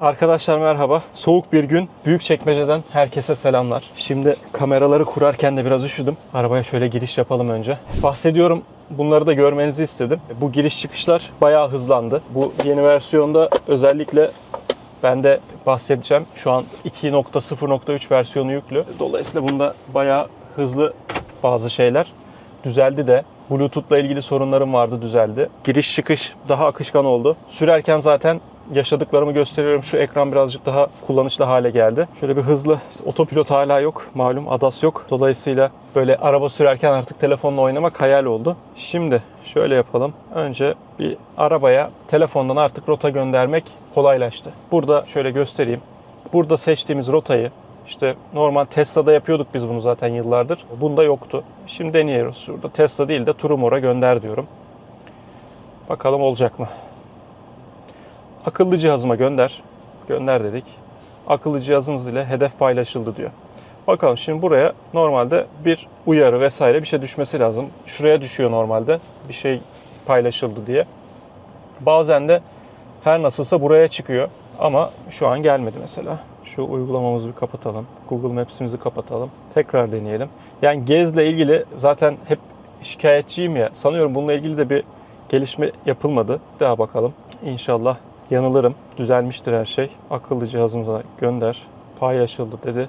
Arkadaşlar merhaba. Soğuk bir gün. Büyükçekmece'den herkese selamlar. Şimdi kameraları kurarken de biraz üşüdüm. Arabaya şöyle giriş yapalım önce. Bahsediyorum bunları da görmenizi istedim. Bu giriş çıkışlar bayağı hızlandı. Bu yeni versiyonda özellikle ben de bahsedeceğim. Şu an 2.0.3 versiyonu yüklü. Dolayısıyla bunda bayağı hızlı bazı şeyler düzeldi de. Bluetooth'la ilgili sorunlarım vardı düzeldi. Giriş çıkış daha akışkan oldu. Sürerken zaten yaşadıklarımı gösteriyorum. Şu ekran birazcık daha kullanışlı hale geldi. Şöyle bir hızlı otopilot hala yok. Malum ADAS yok. Dolayısıyla böyle araba sürerken artık telefonla oynamak hayal oldu. Şimdi şöyle yapalım. Önce bir arabaya telefondan artık rota göndermek kolaylaştı. Burada şöyle göstereyim. Burada seçtiğimiz rotayı işte normal Tesla'da yapıyorduk biz bunu zaten yıllardır. Bunda yoktu. Şimdi deniyoruz. Şurada Tesla değil de Turumor'a gönder diyorum. Bakalım olacak mı? Akıllı cihazıma gönder. Gönder dedik. Akıllı cihazınız ile hedef paylaşıldı diyor. Bakalım şimdi buraya normalde bir uyarı vesaire bir şey düşmesi lazım. Şuraya düşüyor normalde bir şey paylaşıldı diye. Bazen de her nasılsa buraya çıkıyor. Ama şu an gelmedi mesela. Şu uygulamamızı bir kapatalım. Google Maps'imizi kapatalım. Tekrar deneyelim. Yani Gez'le ilgili zaten hep şikayetçiyim ya. Sanıyorum bununla ilgili de bir gelişme yapılmadı. Daha bakalım. İnşallah yanılırım. Düzelmiştir her şey. Akıllı cihazımıza gönder. Paylaşıldı dedi.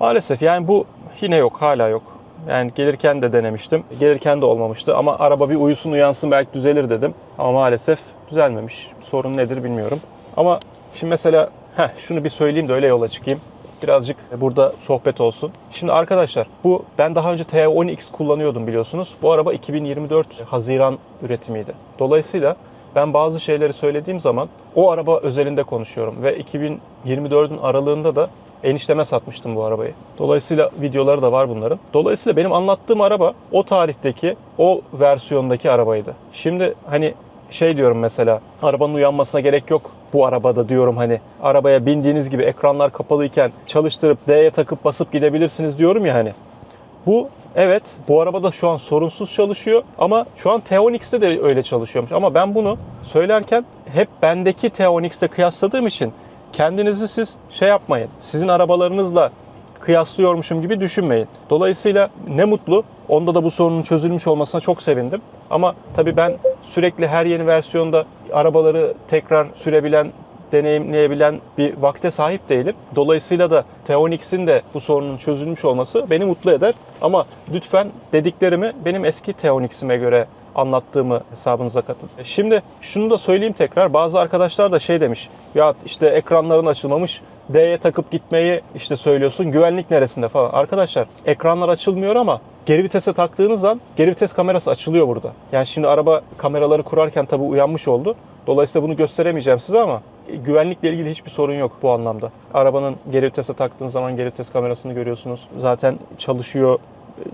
Maalesef yani bu yine yok, hala yok. Yani gelirken de denemiştim. Gelirken de olmamıştı ama araba bir uyusun uyansın belki düzelir dedim. Ama maalesef düzelmemiş. Sorun nedir bilmiyorum. Ama şimdi mesela heh, şunu bir söyleyeyim de öyle yola çıkayım. Birazcık burada sohbet olsun. Şimdi arkadaşlar bu ben daha önce T10X kullanıyordum biliyorsunuz. Bu araba 2024 Haziran üretimiydi. Dolayısıyla ben bazı şeyleri söylediğim zaman o araba özelinde konuşuyorum ve 2024'ün aralığında da enişteme satmıştım bu arabayı. Dolayısıyla videoları da var bunların. Dolayısıyla benim anlattığım araba o tarihteki, o versiyondaki arabaydı. Şimdi hani şey diyorum mesela arabanın uyanmasına gerek yok bu arabada diyorum hani arabaya bindiğiniz gibi ekranlar kapalıyken çalıştırıp D'ye takıp basıp gidebilirsiniz diyorum ya hani. Bu evet bu arabada şu an sorunsuz çalışıyor ama şu an T10X'te de öyle çalışıyormuş. Ama ben bunu söylerken hep bendeki T10X'te kıyasladığım için kendinizi siz şey yapmayın. Sizin arabalarınızla kıyaslıyormuşum gibi düşünmeyin. Dolayısıyla ne mutlu. Onda da bu sorunun çözülmüş olmasına çok sevindim. Ama tabii ben sürekli her yeni versiyonda arabaları tekrar sürebilen, deneyimleyebilen bir vakte sahip değilim. Dolayısıyla da T10X'in de bu sorunun çözülmüş olması beni mutlu eder. Ama lütfen dediklerimi benim eski T10X'ime göre anlattığımı hesabınıza katın. Şimdi şunu da söyleyeyim tekrar. Bazı arkadaşlar da şey demiş. Ya işte ekranların açılmamış. D'ye takıp gitmeyi işte söylüyorsun. Güvenlik neresinde falan. Arkadaşlar ekranlar açılmıyor ama geri vitese taktığınız an geri vites kamerası açılıyor burada. Yani şimdi araba kameraları kurarken tabii uyanmış oldu. Dolayısıyla bunu gösteremeyeceğim size ama güvenlikle ilgili hiçbir sorun yok bu anlamda. Arabanın geri vitese taktığınız zaman geri vites kamerasını görüyorsunuz. Zaten çalışıyor.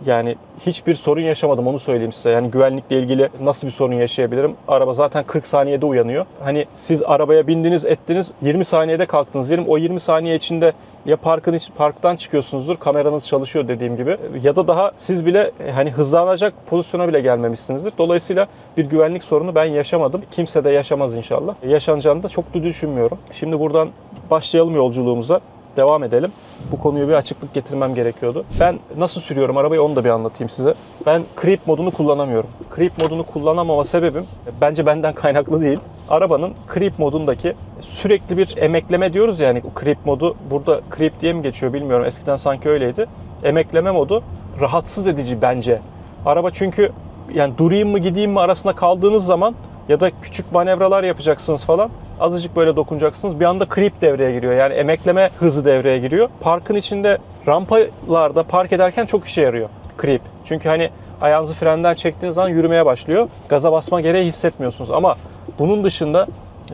Yani hiçbir sorun yaşamadım onu söyleyeyim size. Yani güvenlikle ilgili nasıl bir sorun yaşayabilirim? Araba zaten 40 saniyede uyanıyor. Hani siz arabaya bindiniz ettiniz 20 saniyede kalktınız diyelim. O 20 saniye içinde ya parkın parktan çıkıyorsunuzdur kameranız çalışıyor dediğim gibi ya da daha siz bile hani hızlanacak pozisyona bile gelmemişsinizdir. Dolayısıyla bir güvenlik sorunu ben yaşamadım. Kimse de yaşamaz inşallah. Yaşanacağını da çok da düşünmüyorum. Şimdi buradan başlayalım yolculuğumuza devam edelim. Bu konuyu bir açıklık getirmem gerekiyordu. Ben nasıl sürüyorum arabayı onu da bir anlatayım size. Ben creep modunu kullanamıyorum. Creep modunu kullanamama sebebim bence benden kaynaklı değil. Arabanın creep modundaki sürekli bir emekleme diyoruz ya, yani o creep modu burada creep diye mi geçiyor bilmiyorum. Eskiden sanki öyleydi. Emekleme modu rahatsız edici bence. Araba çünkü yani durayım mı gideyim mi arasında kaldığınız zaman ya da küçük manevralar yapacaksınız falan. Azıcık böyle dokunacaksınız. Bir anda creep devreye giriyor. Yani emekleme hızı devreye giriyor. Parkın içinde rampalarda park ederken çok işe yarıyor creep. Çünkü hani ayağınızı frenden çektiğiniz zaman yürümeye başlıyor. Gaza basma gereği hissetmiyorsunuz. Ama bunun dışında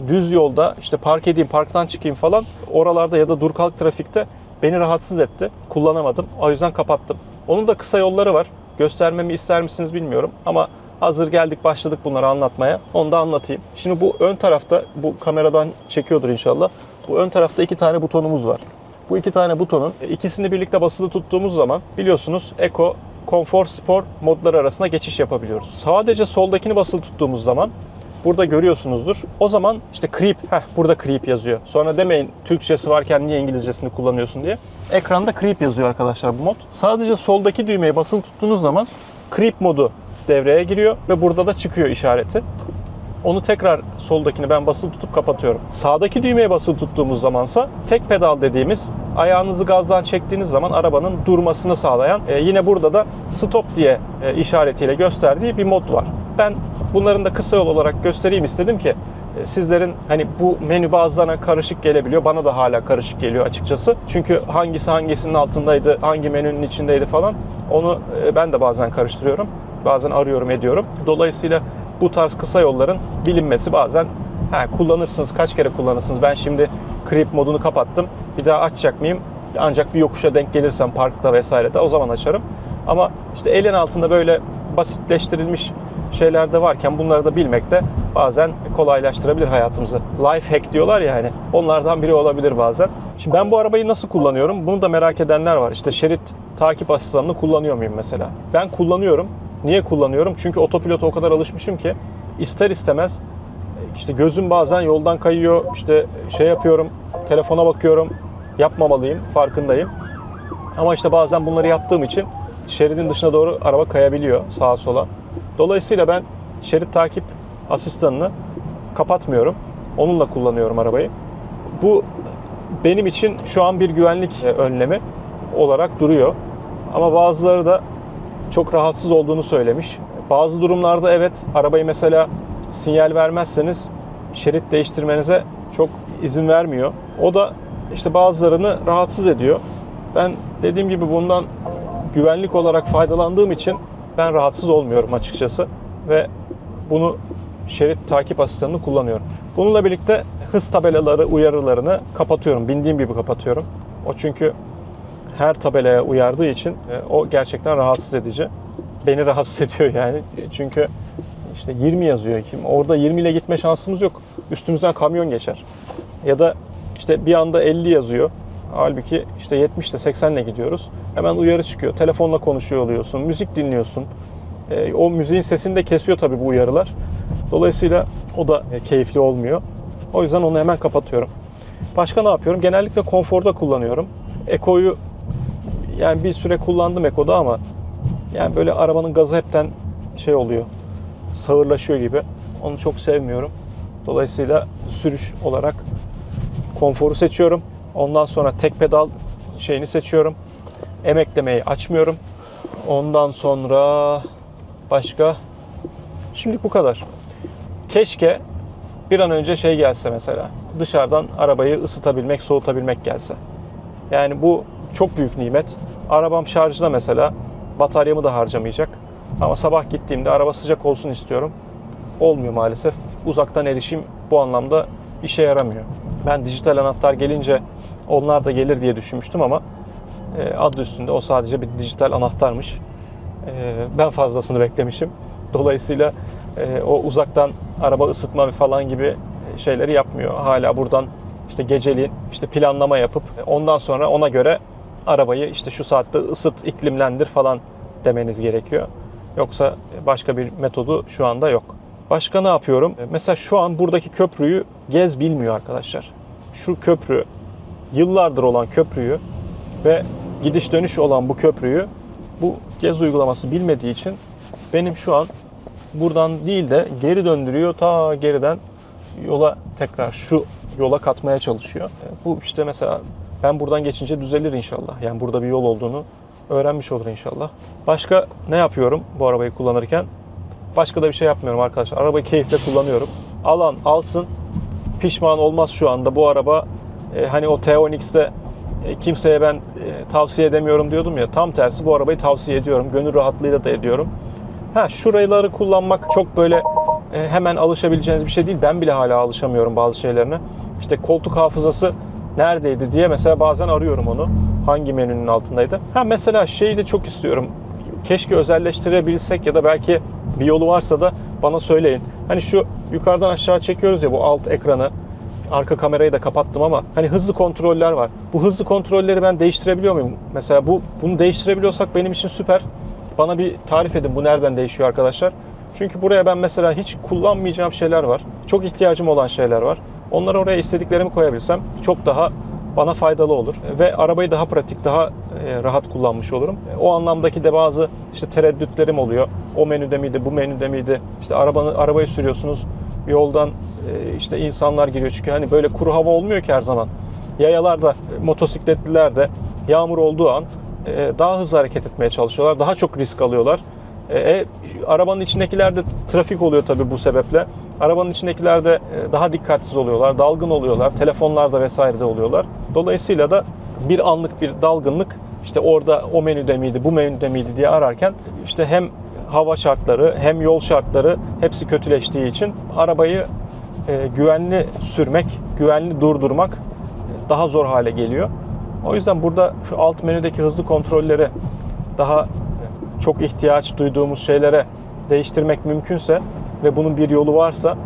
düz yolda işte park edeyim, parktan çıkayım falan oralarda ya da dur kalk trafikte beni rahatsız etti. Kullanamadım. O yüzden kapattım. Onun da kısa yolları var. Göstermemi ister misiniz bilmiyorum ama hazır geldik başladık bunları anlatmaya. Onu da anlatayım. Şimdi bu ön tarafta bu kameradan çekiyordur inşallah. Bu ön tarafta iki tane butonumuz var. Bu iki tane butonun ikisini birlikte basılı tuttuğumuz zaman biliyorsunuz Eco, Konfor, Spor modları arasında geçiş yapabiliyoruz. Sadece soldakini basılı tuttuğumuz zaman Burada görüyorsunuzdur. O zaman işte creep, heh burada creep yazıyor. Sonra demeyin Türkçesi varken niye İngilizcesini kullanıyorsun diye. Ekranda creep yazıyor arkadaşlar bu mod. Sadece soldaki düğmeye basılı tuttuğunuz zaman creep modu devreye giriyor ve burada da çıkıyor işareti. Onu tekrar soldakini ben basılı tutup kapatıyorum. Sağdaki düğmeye basılı tuttuğumuz zamansa tek pedal dediğimiz ayağınızı gazdan çektiğiniz zaman arabanın durmasını sağlayan e, yine burada da stop diye e, işaretiyle gösterdiği bir mod var. Ben bunların da kısa yol olarak göstereyim istedim ki e, sizlerin hani bu menü bazılarına karışık gelebiliyor. Bana da hala karışık geliyor açıkçası. Çünkü hangisi hangisinin altındaydı, hangi menünün içindeydi falan onu e, ben de bazen karıştırıyorum. Bazen arıyorum ediyorum. Dolayısıyla bu tarz kısa yolların bilinmesi bazen ha, kullanırsınız kaç kere kullanırsınız. Ben şimdi creep modunu kapattım. Bir daha açacak mıyım? Ancak bir yokuşa denk gelirsem parkta vesairede o zaman açarım. Ama işte elin altında böyle basitleştirilmiş şeyler de varken bunları da bilmek de bazen kolaylaştırabilir hayatımızı. Life hack diyorlar ya hani onlardan biri olabilir bazen. Şimdi ben bu arabayı nasıl kullanıyorum? Bunu da merak edenler var. İşte şerit takip asistanını kullanıyor muyum mesela? Ben kullanıyorum. Niye kullanıyorum? Çünkü otopilota o kadar alışmışım ki ister istemez işte gözüm bazen yoldan kayıyor. İşte şey yapıyorum, telefona bakıyorum. Yapmamalıyım, farkındayım. Ama işte bazen bunları yaptığım için şeridin dışına doğru araba kayabiliyor sağa sola. Dolayısıyla ben şerit takip asistanını kapatmıyorum. Onunla kullanıyorum arabayı. Bu benim için şu an bir güvenlik e, önlemi olarak duruyor. Ama bazıları da çok rahatsız olduğunu söylemiş. Bazı durumlarda evet arabayı mesela sinyal vermezseniz şerit değiştirmenize çok izin vermiyor. O da işte bazılarını rahatsız ediyor. Ben dediğim gibi bundan güvenlik olarak faydalandığım için ben rahatsız olmuyorum açıkçası ve bunu şerit takip asistanını kullanıyorum. Bununla birlikte hız tabelaları uyarılarını kapatıyorum. Bindiğim gibi kapatıyorum. O çünkü her tabelaya uyardığı için e, o gerçekten rahatsız edici. Beni rahatsız ediyor yani. Çünkü işte 20 yazıyor kim. Orada 20 ile gitme şansımız yok. Üstümüzden kamyon geçer. Ya da işte bir anda 50 yazıyor. Halbuki işte 70 ile 80 ile gidiyoruz. Hemen uyarı çıkıyor. Telefonla konuşuyor oluyorsun. Müzik dinliyorsun. E, o müziğin sesini de kesiyor tabii bu uyarılar. Dolayısıyla o da e, keyifli olmuyor. O yüzden onu hemen kapatıyorum. Başka ne yapıyorum? Genellikle konforda kullanıyorum. Eko'yu yani bir süre kullandım Eko'da ama yani böyle arabanın gazı hepten şey oluyor. Sağırlaşıyor gibi. Onu çok sevmiyorum. Dolayısıyla sürüş olarak konforu seçiyorum. Ondan sonra tek pedal şeyini seçiyorum. Emeklemeyi açmıyorum. Ondan sonra başka Şimdilik bu kadar. Keşke bir an önce şey gelse mesela. Dışarıdan arabayı ısıtabilmek, soğutabilmek gelse. Yani bu çok büyük nimet. Arabam şarjda mesela. Bataryamı da harcamayacak. Ama sabah gittiğimde araba sıcak olsun istiyorum. Olmuyor maalesef. Uzaktan erişim bu anlamda işe yaramıyor. Ben dijital anahtar gelince onlar da gelir diye düşünmüştüm ama e, adı üstünde o sadece bir dijital anahtarmış. E, ben fazlasını beklemişim. Dolayısıyla e, o uzaktan araba ısıtma falan gibi şeyleri yapmıyor. Hala buradan işte geceliğin işte planlama yapıp ondan sonra ona göre arabayı işte şu saatte ısıt, iklimlendir falan demeniz gerekiyor. Yoksa başka bir metodu şu anda yok. Başka ne yapıyorum? Mesela şu an buradaki köprüyü Gez bilmiyor arkadaşlar. Şu köprü yıllardır olan köprüyü ve gidiş dönüş olan bu köprüyü bu Gez uygulaması bilmediği için benim şu an buradan değil de geri döndürüyor ta geriden yola tekrar şu yola katmaya çalışıyor. Bu işte mesela ben buradan geçince düzelir inşallah. Yani burada bir yol olduğunu öğrenmiş olur inşallah. Başka ne yapıyorum bu arabayı kullanırken? Başka da bir şey yapmıyorum arkadaşlar. Arabayı keyifle kullanıyorum. Alan alsın. Pişman olmaz şu anda bu araba. e, hani o T10X'te e, kimseye ben e, tavsiye edemiyorum diyordum ya. Tam tersi bu arabayı tavsiye ediyorum. Gönül rahatlığıyla da ediyorum. Ha şuraları kullanmak çok böyle e, hemen alışabileceğiniz bir şey değil. Ben bile hala alışamıyorum bazı şeylerine. İşte koltuk hafızası neredeydi diye mesela bazen arıyorum onu. Hangi menünün altındaydı? Ha mesela şeyi de çok istiyorum. Keşke özelleştirebilsek ya da belki bir yolu varsa da bana söyleyin. Hani şu yukarıdan aşağı çekiyoruz ya bu alt ekranı. Arka kamerayı da kapattım ama hani hızlı kontroller var. Bu hızlı kontrolleri ben değiştirebiliyor muyum? Mesela bu bunu değiştirebiliyorsak benim için süper. Bana bir tarif edin bu nereden değişiyor arkadaşlar. Çünkü buraya ben mesela hiç kullanmayacağım şeyler var. Çok ihtiyacım olan şeyler var. Onları oraya istediklerimi koyabilsem çok daha bana faydalı olur ve arabayı daha pratik, daha e, rahat kullanmış olurum. E, O anlamdaki de bazı işte tereddütlerim oluyor. O menüde miydi, bu menüde miydi? İşte arabanı arabayı sürüyorsunuz. Yoldan e, işte insanlar giriyor çünkü hani böyle kuru hava olmuyor ki her zaman. Yayalarda, motosikletliler de yağmur olduğu an daha hızlı hareket etmeye çalışıyorlar. Daha çok risk alıyorlar. E, e, arabanın içindekiler de trafik oluyor tabii bu sebeple. Arabanın içindekiler de e, daha dikkatsiz oluyorlar, dalgın oluyorlar, telefonlarda vesairede oluyorlar. Dolayısıyla da bir anlık bir dalgınlık işte orada o menüde miydi, bu menüde miydi diye ararken işte hem hava şartları hem yol şartları hepsi kötüleştiği için arabayı e, güvenli sürmek, güvenli durdurmak daha zor hale geliyor. O yüzden burada şu alt menüdeki hızlı kontrolleri daha çok ihtiyaç duyduğumuz şeylere değiştirmek mümkünse ve bunun bir yolu varsa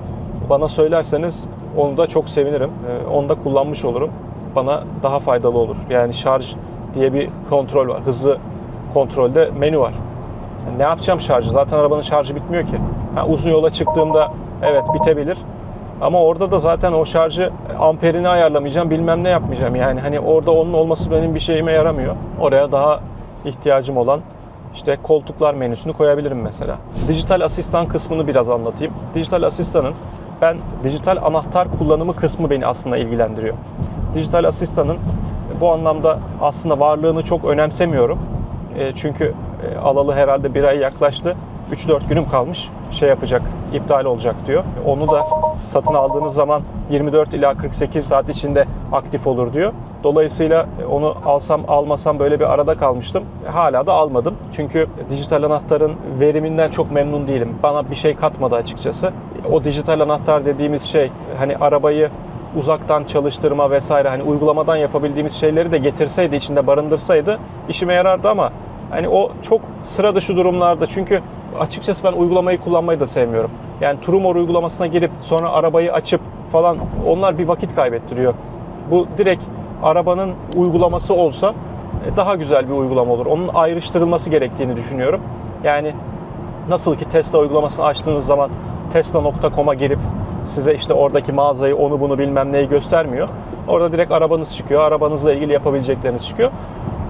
bana söylerseniz onu da çok sevinirim. Ee, Onu da kullanmış olurum. Bana daha faydalı olur. Yani şarj diye bir kontrol var. Hızlı kontrolde menü var. Ne yapacağım şarjı? Zaten arabanın şarjı bitmiyor ki. Ha, uzun yola çıktığımda evet bitebilir. Ama orada da zaten o şarjı amperini ayarlamayacağım, bilmem ne yapmayacağım. Yani hani orada onun olması benim bir şeyime yaramıyor. Oraya daha ihtiyacım olan işte koltuklar menüsünü koyabilirim mesela. Dijital asistan kısmını biraz anlatayım. Dijital asistanın ben dijital anahtar kullanımı kısmı beni aslında ilgilendiriyor. Dijital asistanın bu anlamda aslında varlığını çok önemsemiyorum. E, çünkü e, alalı herhalde bir ay yaklaştı. 3-4 günüm kalmış. Şey yapacak, iptal olacak diyor. Onu da satın aldığınız zaman 24 ila 48 saat içinde aktif olur diyor. Dolayısıyla e, onu alsam almasam böyle bir arada kalmıştım. Hala da almadım. Çünkü dijital anahtarın veriminden çok memnun değilim. Bana bir şey katmadı açıkçası. O dijital anahtar dediğimiz şey hani arabayı uzaktan çalıştırma vesaire hani uygulamadan yapabildiğimiz şeyleri de getirseydi içinde barındırsaydı işime yarardı ama hani o çok sıra dışı durumlarda çünkü açıkçası ben uygulamayı kullanmayı da sevmiyorum. Yani Trumor uygulamasına girip sonra arabayı açıp falan onlar bir vakit kaybettiriyor. Bu direkt arabanın uygulaması olsa e, daha güzel bir uygulama olur. Onun ayrıştırılması gerektiğini düşünüyorum. Yani Nasıl ki Tesla uygulamasını açtığınız zaman tesla.com'a girip size işte oradaki mağazayı onu bunu bilmem neyi göstermiyor. Orada direkt arabanız çıkıyor. Arabanızla ilgili yapabilecekleriniz çıkıyor.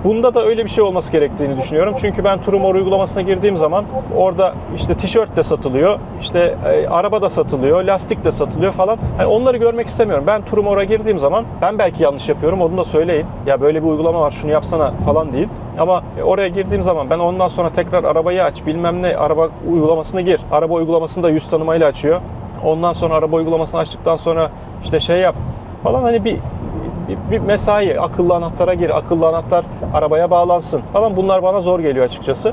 Bunda da öyle bir şey olması gerektiğini düşünüyorum. Çünkü ben Trumor uygulamasına girdiğim zaman orada işte tişört de satılıyor, işte e, araba da satılıyor, lastik de satılıyor falan. Hani onları görmek istemiyorum. Ben Trumor'a girdiğim zaman ben belki yanlış yapıyorum. Onu da söyleyin. Ya böyle bir uygulama var şunu yapsana falan değil. Ama e, oraya girdiğim zaman ben ondan sonra tekrar arabayı aç, bilmem ne araba uygulamasına gir. Araba uygulamasını da yüz tanımayla açıyor. Ondan sonra araba uygulamasını açtıktan sonra işte şey yap falan hani bir, bir mesai, akıllı anahtara gir, akıllı anahtar arabaya bağlansın falan bunlar bana zor geliyor açıkçası.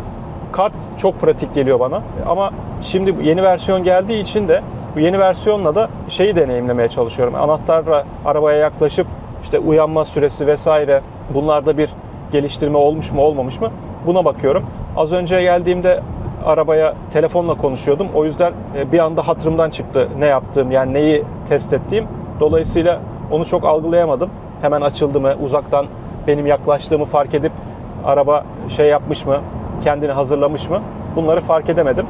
Kart çok pratik geliyor bana ama şimdi yeni versiyon geldiği için de bu yeni versiyonla da şeyi deneyimlemeye çalışıyorum. Anahtarla arabaya yaklaşıp işte uyanma süresi vesaire bunlarda bir geliştirme olmuş mu olmamış mı buna bakıyorum. Az önce geldiğimde arabaya telefonla konuşuyordum. O yüzden e, bir anda hatırımdan çıktı ne yaptığım yani neyi test ettiğim. Dolayısıyla onu çok algılayamadım. Hemen açıldı mı, uzaktan benim yaklaştığımı fark edip araba şey yapmış mı, kendini hazırlamış mı? Bunları fark edemedim.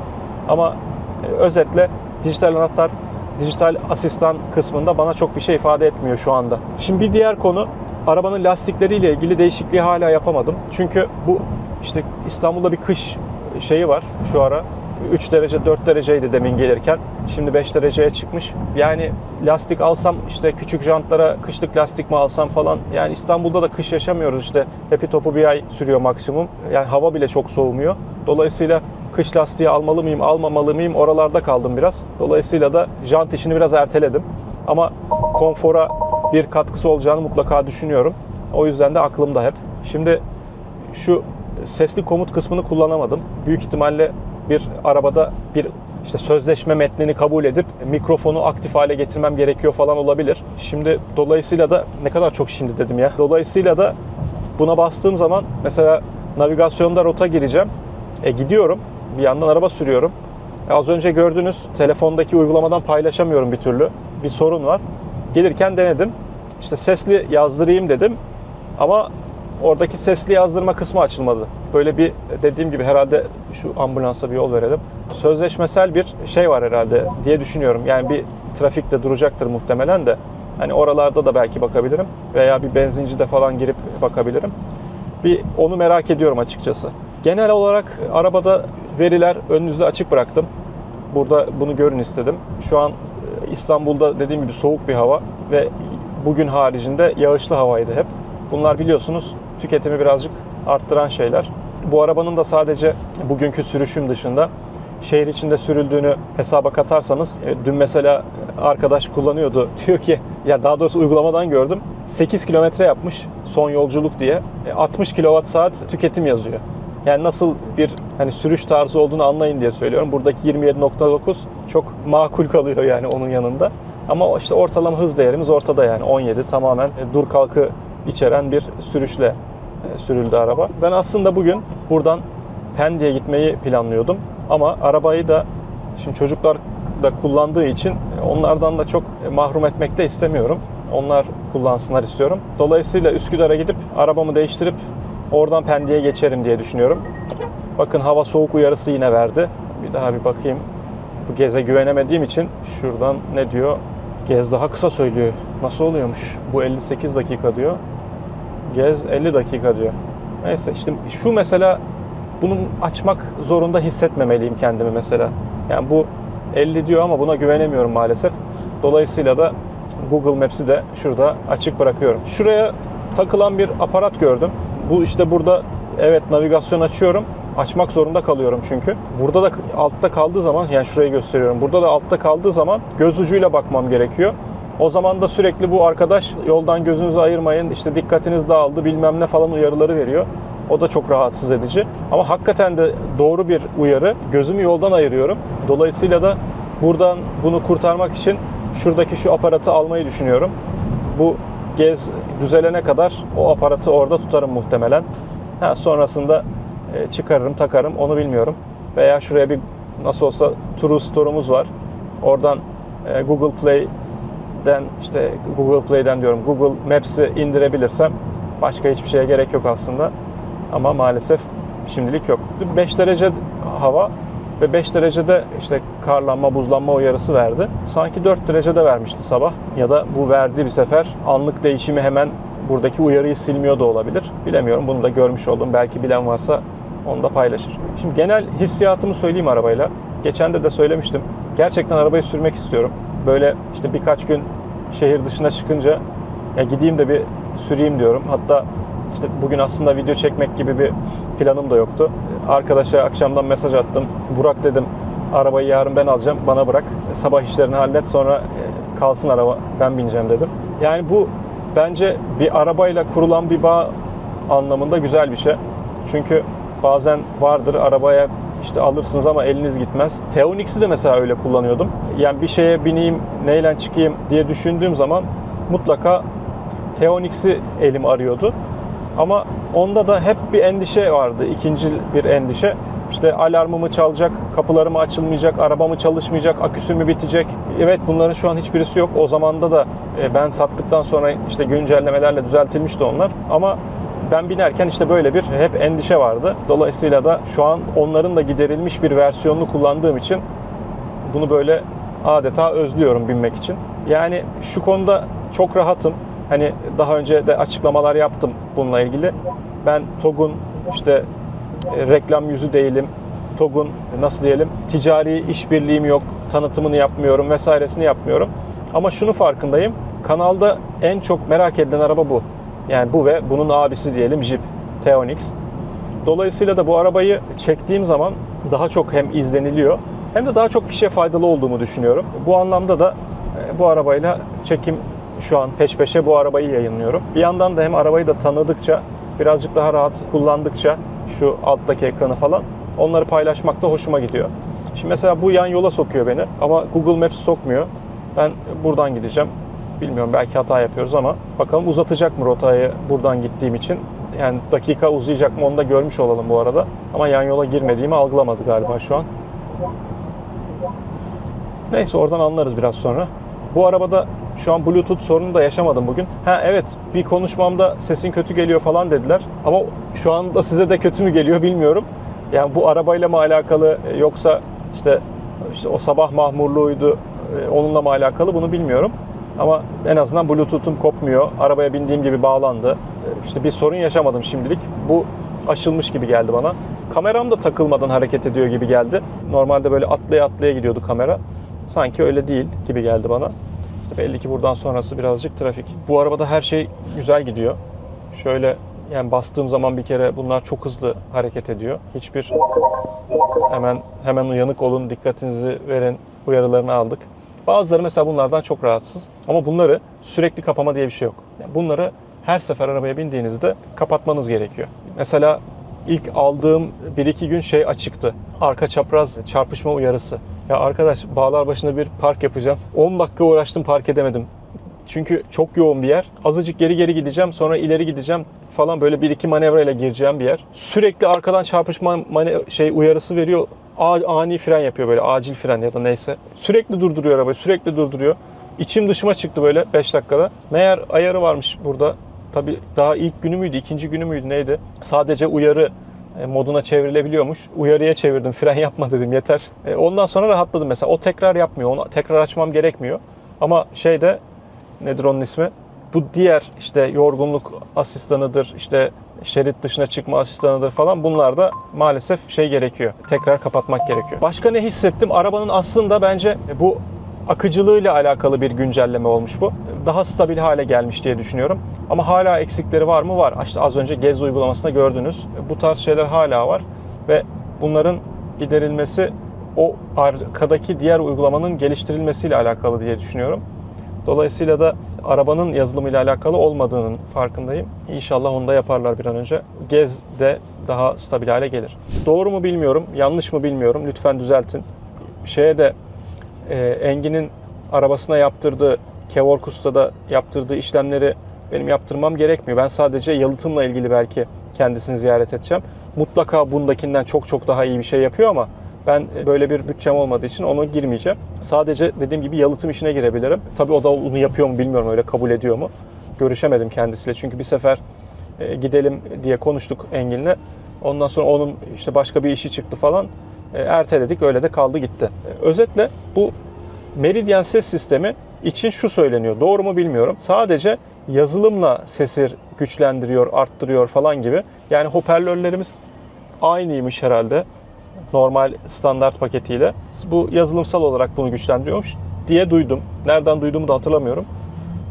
Ama e, özetle dijital anahtar, dijital asistan kısmında bana çok bir şey ifade etmiyor şu anda. Şimdi bir diğer konu arabanın lastikleriyle ilgili değişikliği hala yapamadım. Çünkü bu işte İstanbul'da bir kış şeyi var şu ara. 3 derece 4 dereceydi demin gelirken. Şimdi 5 dereceye çıkmış. Yani lastik alsam işte küçük jantlara kışlık lastik mi alsam falan. Yani İstanbul'da da kış yaşamıyoruz işte. Hepi topu bir ay sürüyor maksimum. Yani hava bile çok soğumuyor. Dolayısıyla kış lastiği almalı mıyım, almamalı mıyım oralarda kaldım biraz. Dolayısıyla da jant işini biraz erteledim. Ama konfora bir katkısı olacağını mutlaka düşünüyorum. O yüzden de aklımda hep. Şimdi şu sesli komut kısmını kullanamadım. Büyük ihtimalle bir arabada bir işte sözleşme metnini kabul edip mikrofonu aktif hale getirmem gerekiyor falan olabilir. Şimdi dolayısıyla da ne kadar çok şimdi dedim ya. Dolayısıyla da buna bastığım zaman mesela navigasyonda rota gireceğim. E gidiyorum. Bir yandan araba sürüyorum. E, az önce gördünüz telefondaki uygulamadan paylaşamıyorum bir türlü. Bir sorun var. Gelirken denedim. İşte sesli yazdırayım dedim. Ama oradaki sesli yazdırma kısmı açılmadı. Böyle bir dediğim gibi herhalde şu ambulansa bir yol verelim. Sözleşmesel bir şey var herhalde diye düşünüyorum. Yani bir trafikte duracaktır muhtemelen de. Hani oralarda da belki bakabilirim veya bir benzincide falan girip bakabilirim. Bir onu merak ediyorum açıkçası. Genel olarak arabada veriler önünüzde açık bıraktım. Burada bunu görün istedim. Şu an e, İstanbul'da dediğim gibi soğuk bir hava ve bugün haricinde yağışlı havaydı hep. Bunlar biliyorsunuz tüketimi birazcık arttıran şeyler. Bu arabanın da sadece bugünkü sürüşüm dışında şehir içinde sürüldüğünü hesaba katarsanız e, dün mesela arkadaş kullanıyordu. Diyor ki ya daha doğrusu uygulamadan gördüm. 8 kilometre yapmış son yolculuk diye. E, 60 kilowatt saat tüketim yazıyor. Yani nasıl bir hani sürüş tarzı olduğunu anlayın diye söylüyorum. Buradaki 27.9 çok makul kalıyor yani onun yanında. Ama işte ortalama hız değerimiz ortada yani 17 tamamen e, dur kalkı içeren bir sürüşle e, sürüldü araba. Ben aslında bugün buradan Pendik'e gitmeyi planlıyordum. Ama arabayı da şimdi çocuklar da kullandığı için e, onlardan da çok mahrum etmek de istemiyorum. Onlar kullansınlar istiyorum. Dolayısıyla Üsküdar'a gidip arabamı değiştirip oradan Pendik'e geçerim diye düşünüyorum. Bakın hava soğuk uyarısı yine verdi. Bir daha bir bakayım. Bu geze güvenemediğim için şuradan ne diyor? Gez daha kısa söylüyor. Nasıl oluyormuş? Bu 58 dakika diyor. Gez 50 dakika diyor. Neyse işte şu mesela bunu açmak zorunda hissetmemeliyim kendimi mesela. Yani bu 50 diyor ama buna güvenemiyorum maalesef. Dolayısıyla da Google Maps'i de şurada açık bırakıyorum. Şuraya takılan bir aparat gördüm. Bu işte burada evet navigasyon açıyorum. Açmak zorunda kalıyorum çünkü. Burada da altta kaldığı zaman yani şurayı gösteriyorum. Burada da altta kaldığı zaman göz ucuyla bakmam gerekiyor. O zaman da sürekli bu arkadaş yoldan gözünüzü ayırmayın işte dikkatiniz dağıldı bilmem ne falan uyarıları veriyor. O da çok rahatsız edici. Ama hakikaten de doğru bir uyarı. Gözümü yoldan ayırıyorum. Dolayısıyla da buradan bunu kurtarmak için şuradaki şu aparatı almayı düşünüyorum. Bu gez düzelene kadar o aparatı orada tutarım muhtemelen. Ha, sonrasında e, çıkarırım, takarım onu bilmiyorum. Veya şuraya bir nasıl olsa True Store'umuz var. Oradan e, Google Play'den işte Google Play'den diyorum Google Maps'i indirebilirsem başka hiçbir şeye gerek yok aslında. Ama maalesef şimdilik yok. 5 derece hava ve 5 derecede işte karlanma, buzlanma uyarısı verdi. Sanki 4 derecede vermişti sabah. Ya da bu verdiği bir sefer anlık değişimi hemen buradaki uyarıyı silmiyor da olabilir. Bilemiyorum. Bunu da görmüş oldum. Belki bilen varsa onu da paylaşır. Şimdi genel hissiyatımı söyleyeyim arabayla. Geçen de de söylemiştim. Gerçekten arabayı sürmek istiyorum. Böyle işte birkaç gün şehir dışına çıkınca ya gideyim de bir süreyim diyorum. Hatta işte bugün aslında video çekmek gibi bir planım da yoktu. Arkadaşa akşamdan mesaj attım. Burak dedim arabayı yarın ben alacağım bana bırak. Sabah işlerini hallet sonra e, kalsın araba ben bineceğim dedim. Yani bu bence bir arabayla kurulan bir bağ anlamında güzel bir şey. Çünkü bazen vardır arabaya işte alırsınız ama eliniz gitmez. Teonix'i de mesela öyle kullanıyordum. Yani bir şeye bineyim, neyle çıkayım diye düşündüğüm zaman mutlaka Teonix'i elim arıyordu. Ama onda da hep bir endişe vardı. ikinci bir endişe. İşte alarmımı çalacak, kapılarımı açılmayacak, arabamı çalışmayacak, aküsü mü bitecek? Evet bunların şu an hiçbirisi yok. O zamanda da e, ben sattıktan sonra işte güncellemelerle düzeltilmişti onlar. Ama ben binerken işte böyle bir hep endişe vardı. Dolayısıyla da şu an onların da giderilmiş bir versiyonunu kullandığım için bunu böyle adeta özlüyorum binmek için. Yani şu konuda çok rahatım. Hani daha önce de açıklamalar yaptım bununla ilgili. Ben TOG'un işte e, reklam yüzü değilim. TOG'un nasıl diyelim ticari işbirliğim yok. Tanıtımını yapmıyorum vesairesini yapmıyorum. Ama şunu farkındayım. Kanalda en çok merak edilen araba bu. Yani bu ve bunun abisi diyelim Jeep Teonix. Dolayısıyla da bu arabayı çektiğim zaman daha çok hem izleniliyor hem de daha çok kişiye faydalı olduğumu düşünüyorum. Bu anlamda da e, bu arabayla çekim şu an peş peşe bu arabayı yayınlıyorum. Bir yandan da hem arabayı da tanıdıkça, birazcık daha rahat kullandıkça şu alttaki ekranı falan onları paylaşmak da hoşuma gidiyor. Şimdi mesela bu yan yola sokuyor beni ama Google Maps sokmuyor. Ben buradan gideceğim. Bilmiyorum belki hata yapıyoruz ama bakalım uzatacak mı rotayı buradan gittiğim için. Yani dakika uzayacak mı onu da görmüş olalım bu arada. Ama yan yola girmediğimi algılamadı galiba şu an. Neyse oradan anlarız biraz sonra. Bu arabada Şu an Bluetooth sorunu da yaşamadım bugün. Ha evet bir konuşmamda sesin kötü geliyor falan dediler. Ama şu anda size de kötü mü geliyor bilmiyorum. Yani bu arabayla mı alakalı e, yoksa işte işte o sabah mahmurluğuydu e, onunla mı alakalı bunu bilmiyorum. Ama en azından Bluetooth'um kopmuyor. Arabaya bindiğim gibi bağlandı. E, İşte bir sorun yaşamadım şimdilik. Bu aşılmış gibi geldi bana. Kameram da takılmadan hareket ediyor gibi geldi. Normalde böyle atlaya atlaya gidiyordu kamera. Sanki öyle değil gibi geldi bana. İşte belli ki buradan sonrası birazcık trafik. Bu arabada her şey güzel gidiyor. Şöyle yani bastığım zaman bir kere bunlar çok hızlı hareket ediyor. Hiçbir hemen hemen uyanık olun, dikkatinizi verin uyarılarını aldık. Bazıları mesela bunlardan çok rahatsız. Ama bunları sürekli kapama diye bir şey yok. Yani bunları her sefer arabaya bindiğinizde kapatmanız gerekiyor. Mesela ilk aldığım 1-2 gün şey açıktı. Arka çapraz çarpışma uyarısı. Ya arkadaş bağlar başında bir park yapacağım. 10 dakika uğraştım park edemedim. Çünkü çok yoğun bir yer. Azıcık geri geri gideceğim, sonra ileri gideceğim falan böyle bir iki manevra ile gireceğim bir yer. Sürekli arkadan çarpışma mane- şey uyarısı veriyor. Ani fren yapıyor böyle acil fren ya da neyse. Sürekli durduruyor arabayı, sürekli durduruyor. İçim dışıma çıktı böyle 5 dakikada. Meğer ayarı varmış burada. Tabii daha ilk günü müydü, ikinci günü müydü neydi? Sadece uyarı e, moduna çevrilebiliyormuş. Uyarıya çevirdim, fren yapma dedim yeter. E, Ondan sonra rahatladım mesela. O tekrar yapmıyor, onu tekrar açmam gerekmiyor. Ama şeyde nedir onun ismi? Bu diğer işte yorgunluk asistanıdır, işte şerit dışına çıkma asistanıdır falan bunlar da maalesef şey gerekiyor. Tekrar kapatmak gerekiyor. Başka ne hissettim? Arabanın aslında bence bu akıcılığıyla alakalı bir güncelleme olmuş bu. Daha stabil hale gelmiş diye düşünüyorum. Ama hala eksikleri var mı? Var. İşte az önce Gez uygulamasında gördünüz. Bu tarz şeyler hala var ve bunların giderilmesi o arkadaki diğer uygulamanın geliştirilmesiyle alakalı diye düşünüyorum. Dolayısıyla da arabanın yazılımıyla alakalı olmadığının farkındayım. İnşallah onu da yaparlar bir an önce. Gez de daha stabil hale gelir. Doğru mu bilmiyorum, yanlış mı bilmiyorum. Lütfen düzeltin. Şeye de e, Engin'in arabasına yaptırdığı, Kevorkus'ta da yaptırdığı işlemleri benim yaptırmam gerekmiyor. Ben sadece yalıtımla ilgili belki kendisini ziyaret edeceğim. Mutlaka bundakinden çok çok daha iyi bir şey yapıyor ama ben böyle bir bütçem olmadığı için ona girmeyeceğim. Sadece dediğim gibi yalıtım işine girebilirim. Tabii o da onu yapıyor mu bilmiyorum öyle kabul ediyor mu. Görüşemedim kendisiyle çünkü bir sefer e, gidelim diye konuştuk Engin'le. Ondan sonra onun işte başka bir işi çıktı falan. E, erteledik öyle de kaldı gitti. E, özetle bu Meridian ses sistemi için şu söyleniyor. Doğru mu bilmiyorum. Sadece yazılımla sesi güçlendiriyor, arttırıyor falan gibi. Yani hoparlörlerimiz aynıymış herhalde normal standart paketiyle. Bu yazılımsal olarak bunu güçlendiriyormuş diye duydum. Nereden duyduğumu da hatırlamıyorum.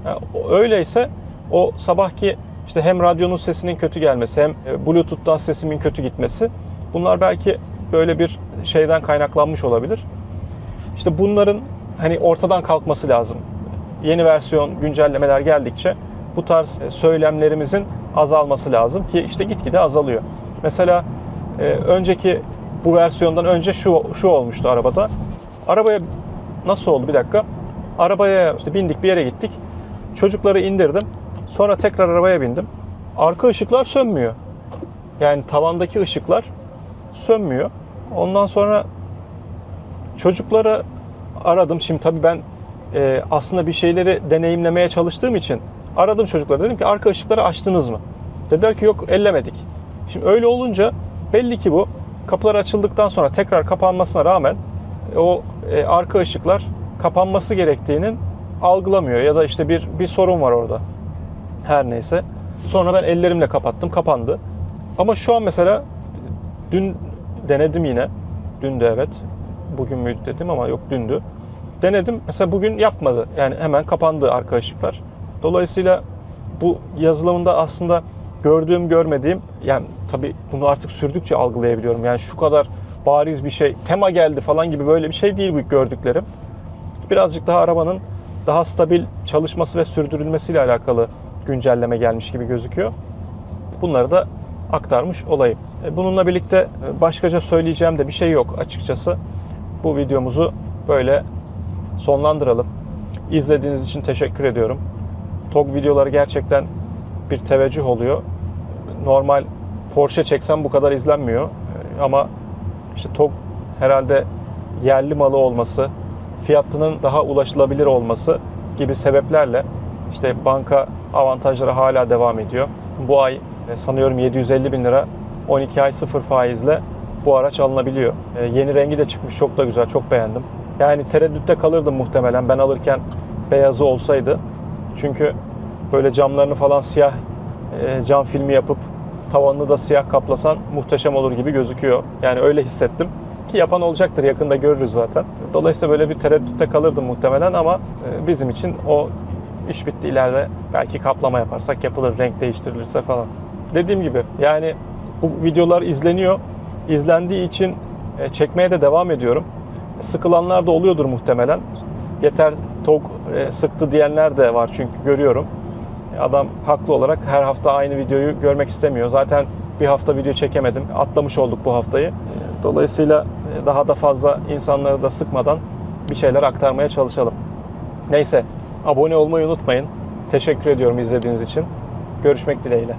Yani öyleyse o sabahki işte hem radyonun sesinin kötü gelmesi hem e, Bluetooth'tan sesimin kötü gitmesi bunlar belki böyle bir şeyden kaynaklanmış olabilir. İşte bunların hani ortadan kalkması lazım. Yeni versiyon güncellemeler geldikçe bu tarz e, söylemlerimizin azalması lazım ki işte gitgide azalıyor. Mesela e, önceki bu versiyondan önce şu şu olmuştu arabada. Arabaya nasıl oldu bir dakika? Arabaya işte bindik bir yere gittik. Çocukları indirdim. Sonra tekrar arabaya bindim. Arka ışıklar sönmüyor. Yani tavandaki ışıklar sönmüyor. Ondan sonra çocukları aradım. Şimdi tabii ben e, aslında bir şeyleri deneyimlemeye çalıştığım için aradım çocukları. Dedim ki arka ışıkları açtınız mı? Dediler ki yok ellemedik. Şimdi öyle olunca belli ki bu kapılar açıldıktan sonra tekrar kapanmasına rağmen e, o e, arka ışıklar kapanması gerektiğinin algılamıyor ya da işte bir bir sorun var orada. Her neyse. Sonra ben ellerimle kapattım, kapandı. Ama şu an mesela dün denedim yine. Dün de evet. Bugün müydü dedim ama yok dündü. Denedim. Mesela bugün yapmadı. Yani hemen kapandı arka ışıklar. Dolayısıyla bu yazılımında aslında gördüğüm görmediğim yani tabii bunu artık sürdükçe algılayabiliyorum. Yani şu kadar bariz bir şey tema geldi falan gibi böyle bir şey değil bu gördüklerim. Birazcık daha arabanın daha stabil çalışması ve sürdürülmesiyle alakalı güncelleme gelmiş gibi gözüküyor. Bunları da aktarmış olayım. E, Bununla birlikte başkaca söyleyeceğim de bir şey yok açıkçası. Bu videomuzu böyle sonlandıralım. İzlediğiniz için teşekkür ediyorum. TOG videoları gerçekten bir teveccüh oluyor. Normal Porsche çeksem bu kadar izlenmiyor. E, Ama işte TOG herhalde yerli malı olması, fiyatının daha ulaşılabilir olması gibi sebeplerle işte banka avantajları hala devam ediyor. Bu ay e, sanıyorum 750 bin lira 12 ay sıfır faizle bu araç alınabiliyor. E, yeni rengi de çıkmış çok da güzel çok beğendim. Yani tereddütte kalırdım muhtemelen ben alırken beyazı olsaydı. Çünkü böyle camlarını falan siyah e, cam filmi yapıp tavanını da siyah kaplasan muhteşem olur gibi gözüküyor. Yani öyle hissettim. Ki yapan olacaktır yakında görürüz zaten. Dolayısıyla böyle bir tereddütte kalırdım muhtemelen ama e, bizim için o iş bitti ileride belki kaplama yaparsak yapılır, renk değiştirilirse falan. Dediğim gibi yani bu videolar izleniyor. İzlendiği için e, çekmeye de devam ediyorum. Sıkılanlar da oluyordur muhtemelen. Yeter tok e, sıktı diyenler de var çünkü görüyorum. Adam haklı olarak her hafta aynı videoyu görmek istemiyor. Zaten bir hafta video çekemedim. Atlamış olduk bu haftayı. Dolayısıyla e, daha da fazla insanları da sıkmadan bir şeyler aktarmaya çalışalım. Neyse abone olmayı unutmayın. Teşekkür ediyorum izlediğiniz için. Görüşmek dileğiyle.